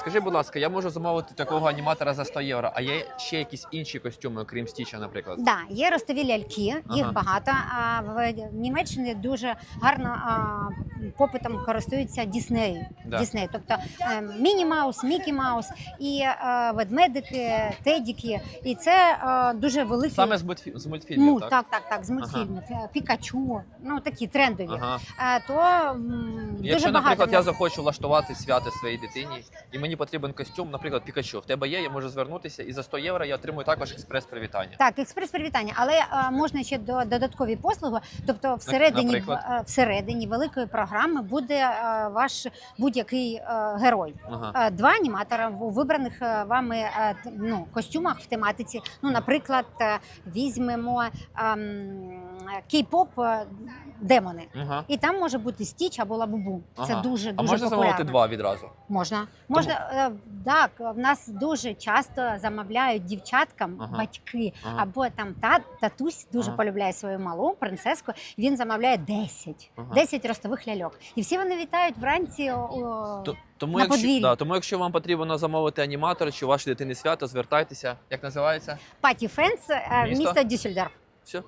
Скажи, будь ласка, я можу замовити такого аніматора за 100 євро, а є ще якісь інші костюми, окрім стіча, наприклад. Да, є ростові ляльки, їх Ага. багато. А в Німеччині дуже гарно а, попитом користуються Дісней. Да. Дісней, тобто е, Міні Маус, Мікі Маус і е, ведмедики, тедіки. І це е, дуже великий. Саме з, мультфі... з мультфільмів, Ну так? так, так, так, з мультфільмів. Е, Пікачу, ну такі трендові. Ага. Е, то м, дуже Якщо, багато. наприклад, в я нас. захочу влаштувати свято своїй дитині, і мені потрібен костюм, наприклад, Пікачу. В тебе є, я можу звернутися, і за 100 євро я отримую також експрес-привітання. Так, експрес-привітання, але е, можна ще до додаткові послуги. Тобто, всередині е, всередині великої програми буде е, ваш будь-який е, герой. Ага. Е, Два аніматора в вибраних е, вами е, ну, костюмах в тематиці. Ну, наприклад, е, візьмемо ем, кей-поп е, демони. Ага. І там може бути стіч або лабубу. Це Ага. дуже А дуже можна популярно. замовити два відразу? Можна. Можна е, так. В нас дуже часто замовляють дівчаткам Ага. батьки Ага. або там та татусь дуже Ага. полюбляє свою малу принцеску. Він замовляє 10, Ага. 10 ростових ляльок. І всі вони вітають вранці. О, То- Тому На якщо, подвір'ї. да, тому якщо вам потрібно замовити аніматора чи у вашої дитини свято, звертайтеся. Як називається? Паті Фенс, е, Місто? місто Дюссельдорф. Все.